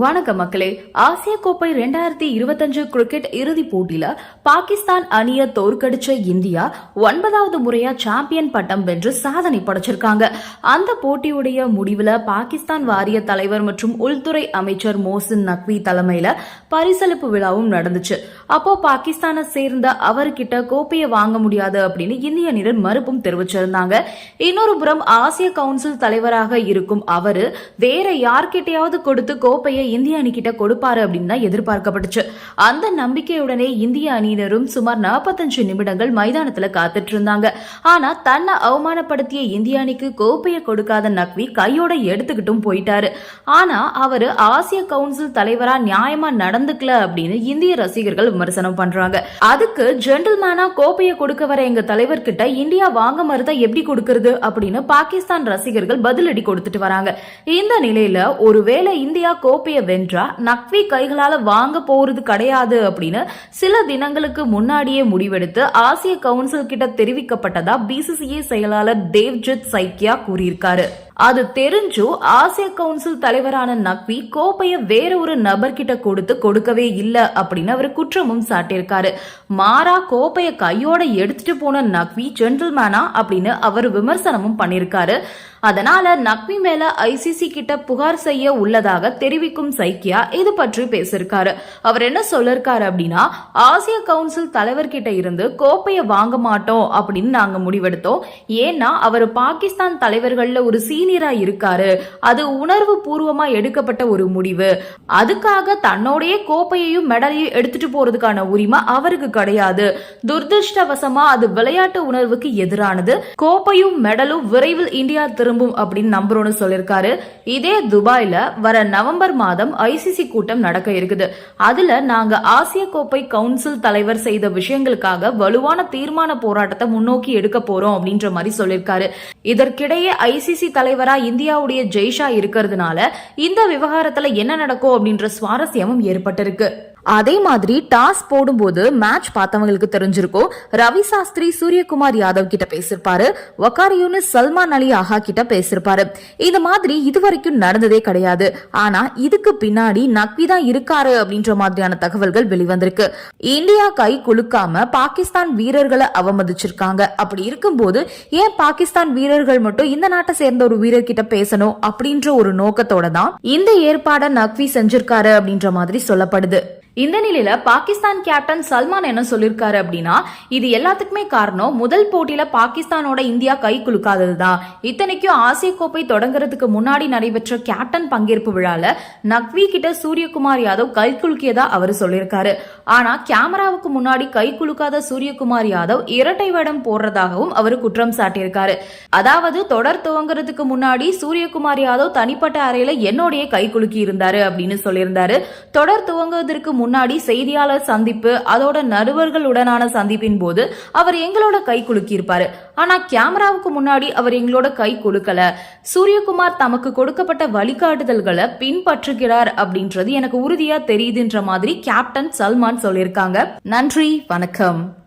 வணக்கம் மக்களே. ஆசிய கோப்பை ரெண்டாயிரத்தி இருபத்தஞ்சு கிரிக்கெட் இறுதிப் போட்டியில பாகிஸ்தான் அணிய தோற்கடிச்ச இந்தியா ஒன்பதாவது முறையா சாம்பியன் பட்டம் வென்று சாதனை படைச்சிருக்காங்க. அந்த போட்டியுடைய முடிவுல பாகிஸ்தான் வாரிய தலைவர் மற்றும் உள்துறை அமைச்சர் மோசின் நக்வி தலைமையில பரிசளிப்பு விழாவும் நடந்துச்சு. அப்போ பாகிஸ்தானை சேர்ந்த அவர்கிட்ட கோப்பையை வாங்க முடியாது அப்படின்னு இந்திய அணியினர் மறுப்பும் தெரிவிச்சிருந்தாங்க. இன்னொரு புறம் ஆசிய கவுன்சில் தலைவராக இருக்கும் அவரு வேற யார்கிட்டயாவது கொடுத்து கோப்பையை இந்திய அணி கிட்ட கொடுப்பாரு அப்படின்னு தான் எதிர்பார்க்கப்பட்டுச்சு. அந்த நம்பிக்கையுடனே இந்திய அணியினரும் சுமார் 45 நிமிடங்கள் மைதானத்துல காத்துட்டு இருந்தாங்க ஆனா தன்னை அவமானப்படுத்திய இந்திய அணிக்கு கோப்பையை கொடுக்காத நக்வி கையோட எடுத்துக்கிட்டும் போயிட்டாரு. ஆனா அவரு ஆசிய கவுன்சில் தலைவரா நியாயமா நடந்துக்கல அப்படின்னு இந்திய ரசிகர்கள் விமர்சனம் பண்றாங்க. அதுக்கு ஜென்டில்மேனா கோப்பையை கொடுக்க வர எங்க தலைவர்கிட்ட இந்தியா வாங்க மறுத்தா எப்படி கொடுக்கறது அப்படின்னு பாகிஸ்தான் ரசிகர்கள் பதிலடி கொடுத்துட்டு வராங்க. இந்த நிலையில ஒருவேளை இந்தியா கோப்பையை வென்றா நக்வி கைகளால வாங்க போறது கிடையாது அப்படின்னு சில தினங்களுக்கு முன்னாடியே முடிவெடுத்து ஆசிய கவுன்சில் கிட்ட தெரிவிக்கப்பட்டதா பிசிசிஐ செயலாளர் தேவ்ஜித் சைக்கியா கூறியிருக்காரு. அது தெரிஞ்சும் ஆசிய கவுன்சில் தலைவரான நக்வி கோப்பைய வேற ஒரு நபர்கிட்ட கொடுத்து கொடுக்கவே இல்ல அப்படின்னு அவர் குற்றமும் சாட்டியிருக்காரு. மாறா கோப்பைய கையோட எடுத்துட்டு போன நக்வி ஜென்டில்மேனா அப்படின்னு அவர் விமர்சனமும் பண்ணியிருக்காரு. அதனால நக்வி மேல ஐசிசி கிட்ட புகார் செய்ய உள்ளதாக தெரிவிக்கும் சைக்கியா இது பற்றி பேசியிருக்காரு. அவர் என்ன சொல்லிருக்காரு அப்படின்னா ஆசிய கவுன்சில் தலைவர்கிட்ட இருந்து கோப்பைய வாங்க மாட்டோம் அப்படின்னு நாங்க முடிவெடுத்தோம். ஏன்னா அவர் பாகிஸ்தான் தலைவர்கள்ல ஒரு சீனியரா இருக்காரு. அது உணர்வு பூர்வமா எடுக்கப்பட்ட ஒரு முடிவு. அதுக்காக தன்னோடைய கோப்பையையும் மெடலையும் எடுத்துட்டு போறதுக்கான உரிமை அவருக்கு கிடையாது. துர்திருஷ்டவசமா அது விளையாட்டு உணர்வுக்கு எதிரானது. கோப்பையும் மெடலும் விரைவில் இந்தியா திரும்பும் அப்படின்னு நம்புறோம்னு சொல்லியிருக்காரு. இதே துபாயில வர நவம்பர் மாதம் ஐசிசி கூட்டம் நடக்க இருக்குது. அதுல நாங்க ஆசிய கோப்பை கவுன்சில் தலைவர் செய்த விஷயங்களுக்காக வலுவான தீர்மான போராட்டத்தை முன்னோக்கி எடுக்க போறோம் அப்படின்ற மாதிரி சொல்லியிருக்காரு. இதற்கிடையே ஐசிசி தலைவர் இந்தியாவுடைய ஜெய்ஷா இருக்கிறதுனால இந்த விவகாரத்துல என்ன நடக்கும் அப்படின்ற சுவாரஸ்யமும் ஏற்பட்டிருக்கு. அதே மாதிரி டாஸ் போடும்போது மேட்ச் பார்த்தவங்களுக்கு தெரிஞ்சிருக்கும். ரவி சாஸ்திரி சூரியகுமார் யாதவ் கிட்ட பேசிருப்பாரு. யூனிஸ் சல்மான் அலி ஆஹா கிட்ட பேசிருப்பாரு. இந்த மாதிரி இதுவரைக்கும் நடந்ததே கிடையாது. ஆனா இதுக்கு பின்னாடி நக்வி தான் இருக்காரு அப்படின்ற மாதிரியான தகவல்கள் வெளிவந்திருக்கு. இந்தியா கை குலுக்காம பாகிஸ்தான் வீரர்களை அவமதிச்சிருக்காங்க. அப்படி இருக்கும்போது ஏன் பாகிஸ்தான் வீரர்கள் மட்டும் இந்த நாட்டை சேர்ந்த ஒரு வீரர் கிட்ட பேசணும் அப்படின்ற ஒரு நோக்கத்தோட தான் இந்த ஏற்பாடை நக்வி செஞ்சிருக்காரு அப்படின்ற மாதிரி சொல்லப்படுது. இந்த நிலையில பாகிஸ்தான் கேப்டன் சல்மான் என்ன சொல்லியிருக்காரு அப்படின்னா இது எல்லாத்துக்குமே காரணம் முதல் போட்டியில பாகிஸ்தானோட இந்தியா கை குலுக்காததுதான். இத்தனைக்கும் ஆசிய கோப்பை தொடங்குறதுக்கு முன்னாடி நடைபெற்ற கேப்டன் பங்கேற்பு விழால நக்வி கிட்ட சூரியகுமார் யாதவ் கை குலுக்கியதா அவர் சொல்லியிருக்காரு ஆனா கேமராவுக்கு முன்னாடி கை குலுக்காத சூரியகுமார் யாதவ் இரட்டை வேடம் போடுறதாகவும் அவர் குற்றம் சாட்டியிருக்காரு. அதாவது தொடர் துவங்குறதுக்கு முன்னாடி சூரியகுமார் யாதவ் தனிப்பட்ட அறையில என்னோடைய கை குலுக்கி இருந்தாரு அப்படின்னு சொல்லியிருந்தாரு. தொடர் துவங்குவதற்கு முன்னாடி முன்னாடி செய்தியாளர் சந்திப்பு அதோட நடுவர்களுடனான சந்திப்பின் போது அவர் எங்களோட கை குலுக்கியிருப்பாரு. ஆனா கேமராவுக்கு முன்னாடி அவர் எங்களோட கை குலுக்கல. சூரியகுமார் தமக்கு கொடுக்கப்பட்ட வழிகாட்டுதல்களை பின்பற்றுகிறார் அப்படின்றது எனக்கு உறுதியா தெரியுதுன்ற மாதிரி கேப்டன் சல்மான் சொல்லியிருக்காங்க. நன்றி வணக்கம்.